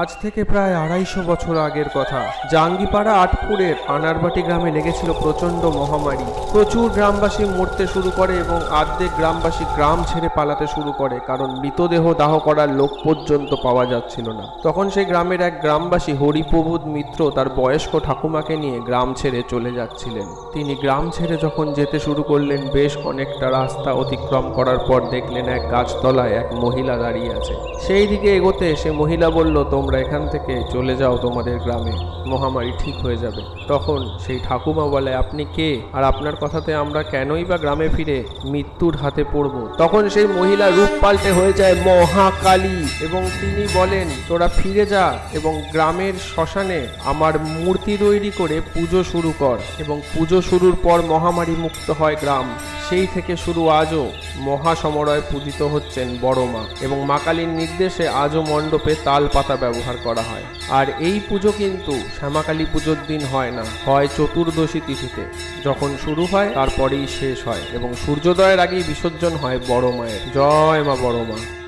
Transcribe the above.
আজ থেকে প্রায় আড়াইশো বছর আগের কথা। জাঙ্গিপাড়া আটপুরের আনারবাটি গ্রামে লেগেছিল প্রচণ্ড মহামারী। প্রচুর গ্রামবাসী মরতে শুরু করে এবং আর্ধেক গ্রামবাসী গ্রাম ছেড়ে পালাতে শুরু করে, কারণ মৃতদেহ দাহ করার লোক পর্যন্ত পাওয়া যাচ্ছিল না। তখন সেই গ্রামের এক গ্রামবাসী হরিপ্রবোধ মিত্র তার বয়স্ক ঠাকুমাকে নিয়ে গ্রাম ছেড়ে চলে যাচ্ছিলেন। তিনি গ্রাম ছেড়ে যখন যেতে শুরু করলেন, বেশ অনেকটা রাস্তা অতিক্রম করার পর দেখলেন এক গাছতলায় এক মহিলা দাঁড়িয়ে আছে। সেই দিকে এগোতে সে মহিলা বলল তোমরা এখান থেকে চলে যাও তোমাদের গ্রামে, মহামারী ঠিক হয়ে যাবে। তখন সেই ঠাকুমা বলে, আপনি কে? আর আপনার কথাতে আমরা কেনই বা গ্রামে ফিরে মৃত্যুর হাতে পড়ব? তখন সেই মহিলা রূপ পাল্টে হয়ে যায় মহাকালী এবং তিনি বলেন, তোরা ফিরে যা এবং গ্রামের শ্মশানে আমার মূর্তি তৈরি করে পুজো শুরু কর এবং পুজো শুরুর পর মহামারী মুক্ত হয় গ্রাম। সেই থেকে শুরু আজও মহাসমরয় পূজিত হচ্ছেন বড় মা এবং মা কালীর নির্দেশে আজও মণ্ডপে তাল পাতা ব্যবহার করা হয়। আর এই পুজো কিন্তু শ্যামাকালী পুজোর দিন হয় না, হয় চতুর্দশী তিথিতে। যখন শুরু হয়, তারপরেই শেষ হয় এবং সূর্যোদয়ের আগেই বিসর্জন হয় বড় মায়ের। জয় মা বড় মা।